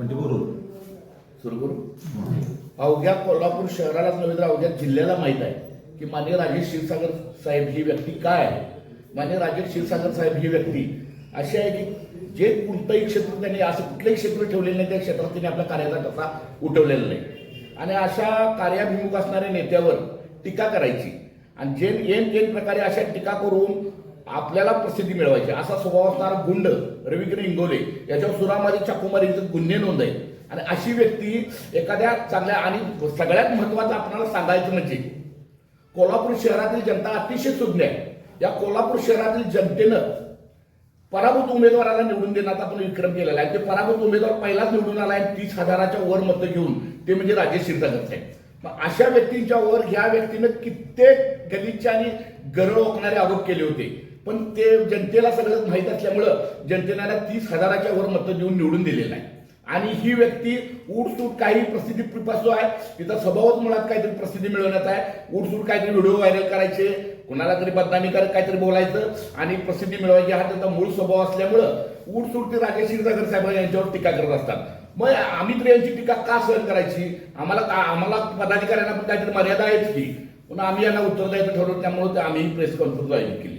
म्हणजे बरोबर अवघ्या कोल्हापूर शहरालाच नव्हे तर अवघ्या जिल्ह्याला माहीत आहे की मान्य राजेश क्षीरसागर साहेब ही व्यक्ती काय आहे? मान्य राजेश क्षीरसागर साहेब ही व्यक्ती अशी आहे की जे कोणतंही क्षेत्र त्यांनी असं कुठलंही क्षेत्र ठेवलेलं नाही त्या क्षेत्रात त्यांनी आपल्या कार्याचा टप्पा उठवलेला नाही. आणि अशा कार्याभिमुख असणाऱ्या नेत्यावर टीका करायची. आणि जे येन जेन प्रकारे अशा टीका करून आपल्याला प्रसिद्धी मिळवायची. असा स्वभाव असणारा गुंड रविकिरण इंगोले याच्यावर सुरामारी चाकूमारीचे गुन्हे नोंद आहे आणि अशी व्यक्ती एखाद्या चांगल्या आणि सगळ्यात महत्वाचं आपल्याला सांगायचं म्हणजे कोल्हापूर शहरातील जनता अतिशय सुज्ञ आहे. या कोल्हापूर शहरातील जनतेनं पराभूत उमेदवाराला निवडून देण्याचा आपण विक्रम केलेला आहे. ते पराभूत उमेदवार पहिलाच निवडून आला आहे तीस हजाराच्या वर मतं घेऊन. ते म्हणजे राजेश क्षीरसागर साहेब. मग अशा व्यक्तींच्या वर ह्या व्यक्तीनं कित्येक गलिच्छ आणि गरळ ओकणारे आरोप केले होते. पण ते जनतेला सगळं माहीत असल्यामुळं जनतेला तीस हजाराच्या वर मतं देऊन निवडून दिलेलं आहे. आणि ही व्यक्ती उडसूट काही प्रसिद्धी पिपासू आहे. तिचा स्वभावच मुळात काहीतरी प्रसिद्धी मिळवण्याचा आहे. उठसूट काहीतरी व्हिडिओ व्हायरल करायचे. कुणाला तरी बदनामी करत काहीतरी बोलायचं आणि प्रसिद्धी मिळवायची. हा त्यांचा मूळ स्वभाव असल्यामुळं उडसूट ते राजेश क्षीरसागर साहेब यांच्यावर टीका करत असतात. मग आम्ही तर यांची टीका का सहन करायची? आम्हाला आम्हाला पदाधिकाऱ्यांना पण काहीतरी मर्यादा आहेच की. पण आम्ही यांना उत्तर द्यायचं ठरवलं त्यामुळे आम्ही प्रेस कॉन्फरन्स आयोजित केली.